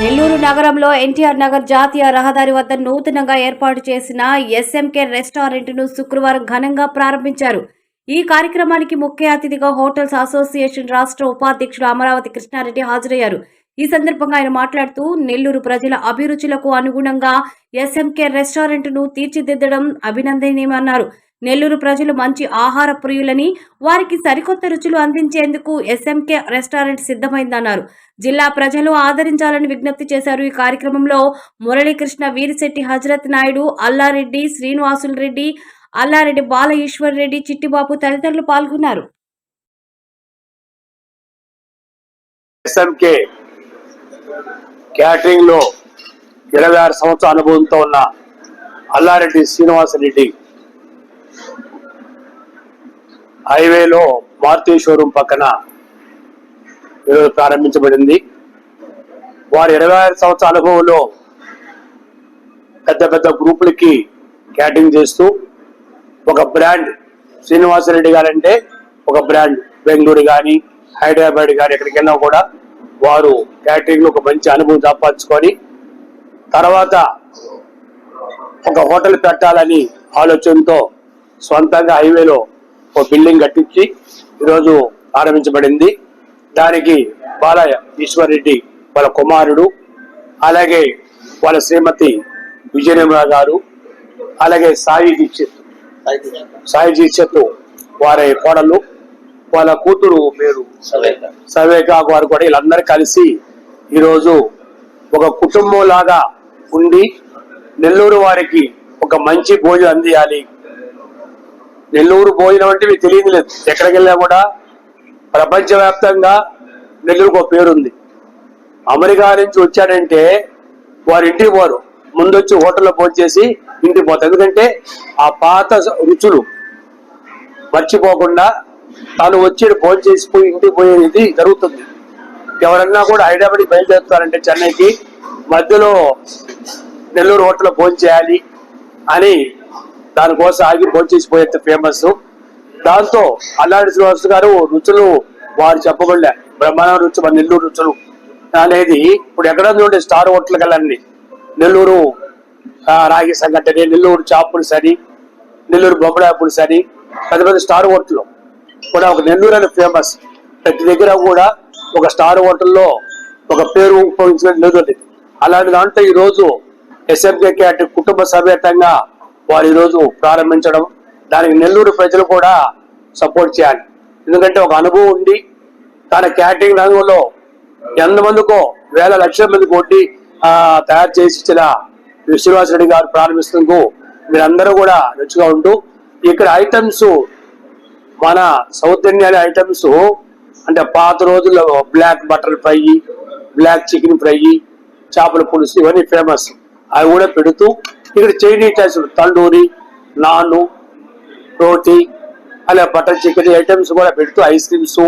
నెల్లూరు నగరంలో ఎన్టీఆర్ నగర్ జాతీయ రహదారి వద్ద నూతనంగా ఏర్పాటు చేసిన ఎస్ఎంకే రెస్టారెంట్ను శుక్రవారం ఘనంగా ప్రారంభించారు. ఈ కార్యక్రమానికి ముఖ్య అతిథిగా హోటల్స్ అసోసియేషన్ రాష్ట్ర ఉపాధ్యక్షుడు అమరావతి కృష్ణారెడ్డి హాజరయ్యారు. ఈ సందర్భంగా ఆయన మాట్లాడుతూ నెల్లూరు ప్రజల అభిరుచులకు అనుగుణంగా ఎస్ఎంకే రెస్టారెంట్ను తీర్చిదిద్దడం అభినందనీయమన్నారు. నెల్లూరు ప్రజలు మంచి ఆహార ప్రియులని వారికి సరికొత్త రుచులు అందించేందుకు ఎస్ఎంకే రెస్టారెంట్ సిద్ధమైందన్నారు. జిల్లా ప్రజలు ఆదరించాలని విజ్ఞప్తి చేశారు. ఈ కార్యక్రమంలో మురళీకృష్ణ వీరిశెట్టి హజరత్ నాయుడు అల్లారెడ్డి శ్రీనివాసులు రెడ్డి అల్లారెడ్డి బాల ఈశ్వర్ రెడ్డి చిట్టిబాబు తదితరులు పాల్గొన్నారు. ఎస్ఎంకే క్యాటరింగ్లో ఇరవై ఆరు సంవత్సరాల అనుభవంతో ఉన్న అల్లారెడ్డి శ్రీనివాసరెడ్డి హైవేలో మారుతి షోరూం పక్కన ఈరోజు ప్రారంభించబడింది. వారి ఇరవై ఆరు సంవత్సరాల అనుభవంలో పెద్ద పెద్ద గ్రూపులకి క్యాటరింగ్ చేస్తూ ఒక బ్రాండ్ శ్రీనివాసరెడ్డి గారంటే ఒక బ్రాండ్ బెంగళూరు కానీ హైదరాబాద్ కానీ ఎక్కడికెళ్ళినా కూడా వారు క్యాటరింగ్లో ఒక మంచి అనుభవం సంపాదించుకొని తర్వాత ఒక హోటల్ పెట్టాలని ఆలోచనతో సొంతంగా హైవేలో ఒక బిల్డింగ్ కట్టించి ఈరోజు ప్రారంభించబడింది. దానికి బాలయ్య ఈశ్వర్రెడ్డి వాళ్ళ కుమారుడు అలాగే వాళ్ళ శ్రీమతి విజయనిర్మల గారు అలాగే సాయి దీక్షిత్. సాయి దీక్షిత్ వారి కోడలు వాళ్ళ కూతురు పేరు సవేక వారు కూడా వీళ్ళందరూ కలిసి ఈరోజు ఒక కుటుంబం లాగా ఉండి నెల్లూరు వారికి ఒక మంచి భోజనం అందియాలి. నెల్లూరు భోజనం అంటే మీకు తెలియదు లేదు. ఎక్కడికి వెళ్ళినా కూడా ప్రపంచవ్యాప్తంగా నెల్లూరుకు ఒక పేరుంది. అమెరికా నుంచి వచ్చాడంటే వారి ఇంటికి పోరు. ముందు వచ్చి హోటల్లో ఫోన్ చేసి ఇంటికి పోతారు. ఎందుకంటే ఆ పాత రుచులు మర్చిపోకుండా తాను వచ్చి ఫోన్ చేసిపోయి ఇంటికి పోయేది జరుగుతుంది. ఎవరన్నా కూడా హైదరాబాద్ బయలుదేరుతారంటే చెన్నైకి మధ్యలో నెల్లూరు హోటల్లో ఫోన్ చేయాలి అని దానికోసం ఆగి భోజేసిపోయేంత ఫేమస్ దాంతో అల్లాడి శ్రీనివాస్ గారు రుచులు వారు చెప్పబడలే. బ్రహ్మాండ రుచి మన నెల్లూరు రుచులు. అనేది ఇప్పుడు ఎక్కడ ఉండే స్టార్ హోటల్ గలన్నీ నెల్లూరు రాగి సంగటని నెల్లూరు చాపులు సరి నెల్లూరు బొమ్మడాపులు సరి పెద్ద పెద్ద స్టార్ హోటల్. కూడా ఒక నెల్లూరు అని ఫేమస్ ప్రతి దగ్గర కూడా ఒక స్టార్ హోటల్లో ఒక పేరు ఉపయోగించిన నెల్లూరు అలాంటి దాంట్లో ఈ రోజు ఎస్ఎంకే క్యాట్ కుటుంబ సమేతంగా వారు ఈరోజు రోజు ప్రారంభించడం దానికి నెల్లూరు ప్రజలు కూడా సపోర్ట్ చేయాలి. ఎందుకంటే ఒక అనుభవం ఉండి తన క్యాటరింగ్ రంగంలో ఎంతమందికో వేల లక్షల మందికి వడ్డీ తయారు చేసి ఇచ్చిన శ్రీనివాసరెడ్డి గారు ప్రారంభిస్తున్నందుకు మీరందరూ కూడా రుచిగా ఉంటూ ఇక్కడ ఐటమ్స్ మన సౌత్ ఇండియన్ ఐటమ్స్ అంటే పాత రోజుల్లో black butter fry black chicken fry చేపల పులుసు ఇవన్నీ ఫేమస్. అవి కూడా పెడుతూ ఇక్కడ చైనీస్ ఐటమ్స్ తండూరి నాను రోటీ అలా బటర్ చికెన్ ఐటమ్స్ కూడా పెడుతూ ఐస్ క్రీమ్స్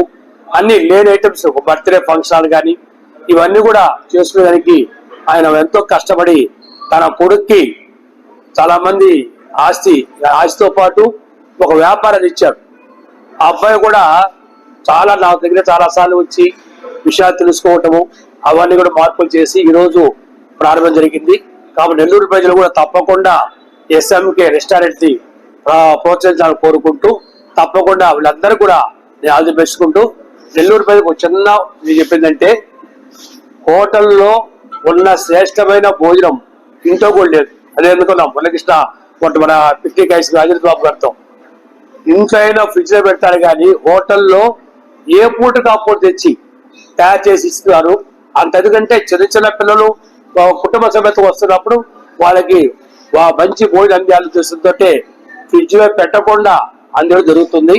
అన్ని లేని ఐటమ్స్ బర్త్డే ఫంక్షన్ కానీ ఇవన్నీ కూడా చేసుకునేదానికి ఆయన ఎంతో కష్టపడి తన కొడుక్కి చాలా మంది ఆస్తి ఆస్తితో పాటు ఒక వ్యాపారాన్ని ఇచ్చారు. ఆ అబ్బాయి కూడా చాలా నా దగ్గర చాలా సార్లు వచ్చి విషయాలు తెలుసుకోవటము అవన్నీ కూడా మార్పులు చేసి ఈరోజు ప్రారంభం జరిగింది. కాబట్టి నెల్లూరు ప్రజలు కూడా తప్పకుండా ఎస్ఎంకే రెస్టారెంట్ని ప్రోత్సహించాలని కోరుకుంటూ తప్పకుండా వీళ్ళందరూ కూడా నేను ఆది పెంచుకుంటూ నెల్లూరు ప్రజలకు ఒక చిన్న నేను చెప్పిందంటే హోటల్లో ఉన్న శ్రేష్టమైన భోజనం ఇంట్లో కూడా లేదు. అదే ఎందుకున్నాం మురళకృష్ణ కొంత మన పిక్నిక్ ఐస్ రాజేంద్ర బాబు గారితో. ఇంట్లో అయినా ఫ్రిడ్జ్లో పెడతారు కానీ హోటల్లో ఏ పూట కాపూట తెచ్చి తయారు చేసి ఇస్తున్నారు. అంత ఎందుకంటే చిన్న చిన్న పిల్లలు కుటుంబ సమేతం వస్తున్నప్పుడు వాళ్ళకి మంచి భోజనం అందాలి ఉద్దేశంతో ఫ్రిడ్జ్ పెట్టకుండా అందడం జరుగుతుంది.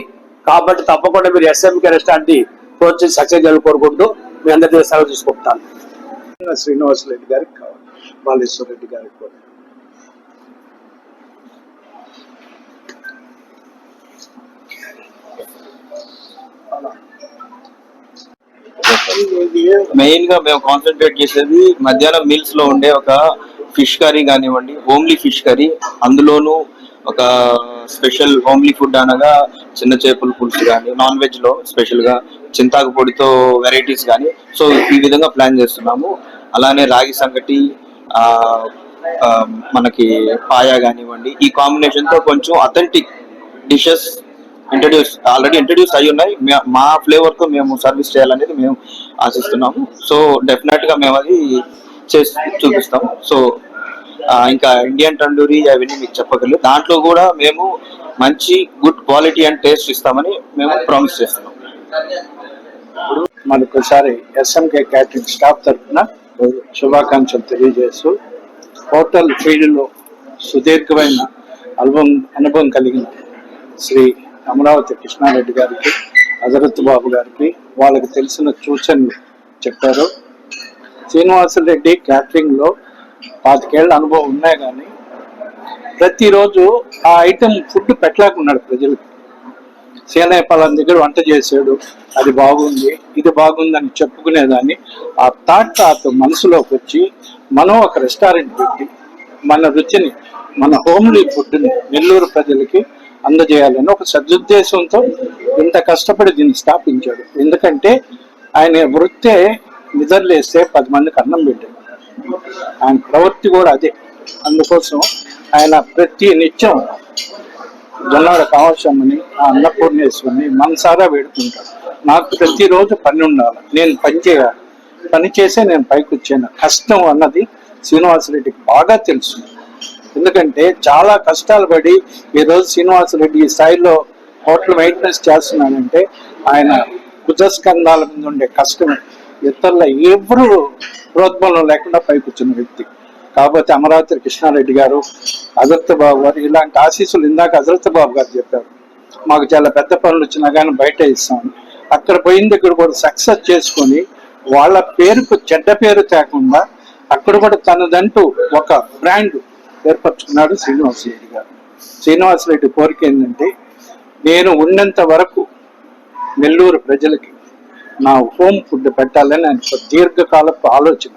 కాబట్టి తప్పకుండా మీరు ఎస్ఎంకే రెస్టారెంట్ ప్రోత్సహించి సక్సెస్ చేయాలని కోరుకుంటూ మీ అందరి దగ్గర సెలవు తీసుకుంటాను. శ్రీనివాస్ రెడ్డి గారికి కావాలి. బాలేశ్వర రెడ్డి గారికి కూడా. మెయిన్గా మేము కాన్సన్ట్రేట్ చేసేది మధ్యాహ్నం మీల్స్లో ఉండే ఒక ఫిష్ కర్రీ కానివ్వండి హోమ్లీ ఫిష్ కర్రీ అందులోనూ ఒక స్పెషల్ హోమ్లీ ఫుడ్ అనగా చిన్న చేపల పులుసు కానీ నాన్ వెజ్లో స్పెషల్గా చింతాకు పొడితో వెరైటీస్ కానీ సో ఈ విధంగా ప్లాన్ చేస్తున్నాము. అలానే రాగి సంగటి ఆ, మనకి పాయా కానివ్వండి ఈ కాంబినేషన్తో కొంచెం authentic dishes introduce already introduce అయి ఉన్నాయి మా ఫ్లేవర్తో మేము సర్వీస్ చేయాలనేది మేము ఆశిస్తున్నాము. సో డెఫినెట్గా మేము అది చేసి చూపిస్తాం సో ఇంకా ఇండియన్ తండూరి అవన్నీ మీకు చెప్పగలరు. దాంట్లో కూడా మేము మంచి గుడ్ క్వాలిటీ అండ్ టేస్ట్ ఇస్తామని మేము ప్రామిస్ చేస్తున్నాం. మరొకసారి ఎస్ఎంకే క్యాటరింగ్ స్టాఫ్ తరఫున శుభాకాంక్షలు తెలియజేస్తూ హోటల్ ఫీల్డ్లో సుదీర్ఘమైన అనుభవం అనుభవం కలిగిన శ్రీ అమరావతి కృష్ణారెడ్డి గారికి హజరత్ బాబు గారికి వాళ్ళకి తెలిసిన సూచనలు చెప్పారు. శ్రీనివాసరెడ్డి క్యాటరింగ్లో పాతికేళ్ళ అనుభవం ఉన్నాయి కానీ ప్రతిరోజు ఆ ఐటెం ఫుడ్ పెట్టలేకున్నాడు ప్రజలకు. సేనయ్య పలాన్ దగ్గర వంట చేశాడు అది బాగుంది ఇది బాగుందని చెప్పుకునేదాన్ని. ఆ థాట్ అతను మనసులోకి వచ్చి మనం ఒక రెస్టారెంట్ పెట్టి మన రుచిని మన హోమ్లీ ఫుడ్ని నెల్లూరు ప్రజలకి అందజేయాలని ఒక సదుద్దేశంతో ఇంత కష్టపడి దీన్ని స్థాపించాడు. ఎందుకంటే ఆయన వృత్తే నిద్రలేస్తే పది మందికి అన్నం పెట్టాడు. ఆయన ప్రవృత్తి కూడా అదే. అందుకోసం ఆయన ప్రతి నిత్యం జొన్నాడ కావశమ్మని ఆ అన్నపూర్ణేశ్వరిని మనసారా వేడుకుంటాడు. నాకు ప్రతిరోజు పని ఉండాలి నేను పని చేయాలి. పని చేసే నేను పైకి వచ్చాను కష్టం అన్నది శ్రీనివాసరెడ్డికి బాగా తెలుసు. ఎందుకంటే చాలా కష్టాలు పడి ఈరోజు శ్రీనివాసరెడ్డి ఈ స్థాయిలో హోటల్ మెయింటెనెన్స్ చేస్తున్నాడంటే ఆయన కుజస్కంధాల మీద ఉండే కష్టం ఇతరుల ఎవరు ప్రోద్బలం లేకుండా పైకొచ్చిన వ్యక్తి. కాబట్టి అమరావతి కృష్ణారెడ్డి గారు అజరత్ బాబు గారు ఇలాంటి ఆశీస్సులు ఇందాక అజరత్ బాబు గారు చెప్పారు. మాకు చాలా పెద్ద పనులు వచ్చినా కానీ బయట ఇస్తాం అక్కడ పోయిన దగ్గర కూడా సక్సెస్ చేసుకొని వాళ్ళ పేరుకు చెడ్డ పేరు తేకుండా అక్కడ కూడా తనదంటూ ఒక బ్రాండ్ ఏర్పరచుకున్నాడు శ్రీనివాసరెడ్డి గారు. శ్రీనివాసరెడ్డి కోరిక ఏంటంటే నేను ఉన్నంత వరకు నెల్లూరు ప్రజలకి నా హోమ్ ఫుడ్ పెట్టాలని ఆయన దీర్ఘకాలపు ఆలోచన.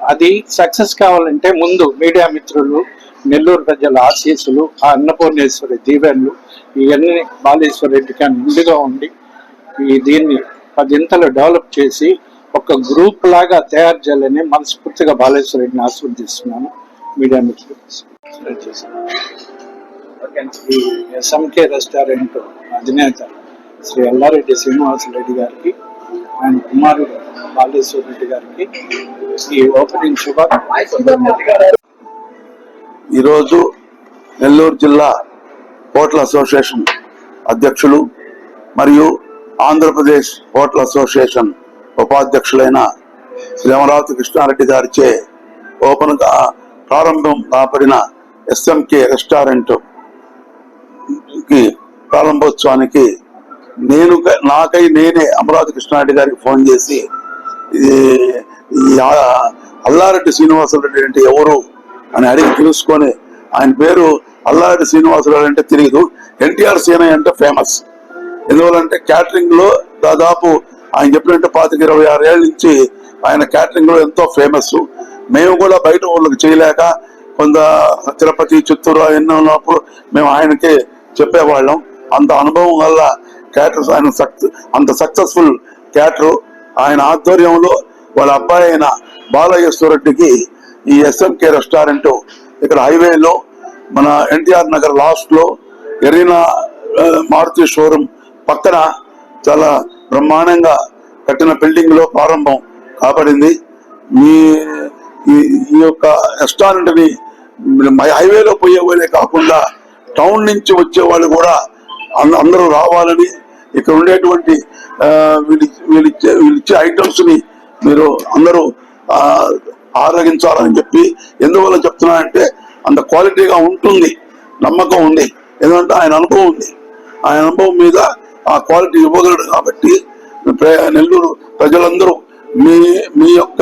అది సక్సెస్ కావాలంటే ముందు మీడియా మిత్రులు నెల్లూరు ప్రజల ఆశీస్సులు ఆ అన్నపూర్ణేశ్వరి దీవెనలు ఇవన్నీ బాలేశ్వర రెడ్డికి ముందుగా ఉండి ఈ దీన్ని పదింతలు డెవలప్ చేసి ఒక గ్రూప్ లాగా తయారు చేయాలని మనస్ఫూర్తిగా బాలేశ్వరరెడ్డిని ఆస్వాదిస్తున్నాను మీడియా మిత్రులు. ఎస్ఎంకే రెస్టారెంట్ అధినేత శ్రీ ఎల్లారెడ్డి శ్రీనివాసరెడ్డి గారికి ఆయన కుమారుడు బాలేశ్వర రెడ్డి గారికి ఈ ఓపెనింగ్ శుభ ఈరోజు నెల్లూరు జిల్లా హోటల్ అసోసియేషన్ అధ్యక్షులు మరియు ఆంధ్రప్రదేశ్ హోటల్ అసోసియేషన్ ఉపాధ్యక్షులైన శ్రీ అమరావతి కృష్ణారెడ్డి గారిచే ఓపెన్గా ప్రారంభం కాబడిన ఎస్ఎంకే రెస్టారెంట్కి ప్రారంభోత్సవానికి నేను నాకై నేనే అమరావతి కృష్ణారెడ్డి గారికి ఫోన్ చేసి ఈ అల్లారెడ్డి శ్రీనివాసరెడ్డి అంటే ఎవరు అని అడిగి తెలుసుకొని ఆయన పేరు అల్లారెడ్డి శ్రీనివాసరావు అంటే తెలియదు ఎన్టీఆర్ సీనయ్య అంటే ఫేమస్. ఎందువల్లంటే క్యాటరింగ్లో దాదాపు ఆయన చెప్పినట్టు పాతిక ఇరవై ఆరు ఏళ్ళ నుంచి ఆయన క్యాటరింగ్లో ఎంతో ఫేమస్. మేము కూడా బయట వాళ్ళకి చేయలేక కొంత తిరుపతి చిత్తూరు ఎన్నో ఉన్నప్పుడు మేము ఆయనకి చెప్పేవాళ్ళం. అంత అనుభవం వల్ల క్యాటర్ ఆయన సక్సెస్ అంత సక్సెస్ఫుల్ క్యాటర్ ఆయన ఆధ్వర్యంలో వాళ్ళ అబ్బాయి అయిన బాలయేశ్వర రెడ్డికి ఈ ఎస్ఎంకే రెస్టారెంట్ ఇక్కడ హైవేలో మన ఎన్టీఆర్ నగర్ లాస్ట్లో ఎరీనా మారుతి షోరూమ్ పక్కన చాలా బ్రహ్మాండంగా కట్టిన బిల్డింగ్లో ప్రారంభం కాబడింది. మీ ఈ- ఈ యొక్క రెస్టారెంట్ని హైవేలో పోయే వాళ్ళే కాకుండా టౌన్ నుంచి వచ్చే వాళ్ళు కూడా అంద- అందరూ రావాలని ఇక్కడ ఉండేటువంటి వీళ్ళు వీళ్ళు ఇచ్చే వీళ్ళు ఇచ్చే ఐటమ్స్ని మీరు అందరూ ఆరోగించాలని ఆరగించాలని చెప్పి ఎందువల్ల చెప్తున్నానంటే అంత క్వాలిటీగా ఉంటుంది నమ్మకం ఉంది ఎందుకంటే ఆయన అనుభవం ఉంది. ఆయన అనుభవం మీద ఆ క్వాలిటీ ఇవ్వగలడు కాబట్టి నెల్లూరు ప్రజలందరూ మీ మీ యొక్క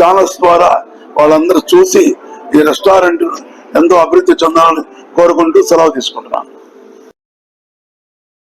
ఛానల్స్ ద్వారా వాళ్ళందరూ చూసి ఈ రెస్టారెంట్ ఎంతో అభివృద్ధి చెందాలని కోరుకుంటూ సెలవు తీసుకుంటున్నాను.